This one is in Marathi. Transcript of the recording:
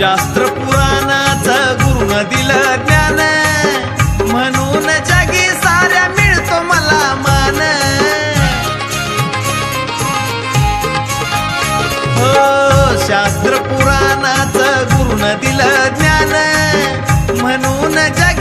शास्त्र पुराणाच गुरुन दिलं ज्ञान म्हणून जगी साऱ्या मिळतो मला मान. हो शास्त्र पुराणाच गुरुन दिलं ज्ञान म्हणून जगी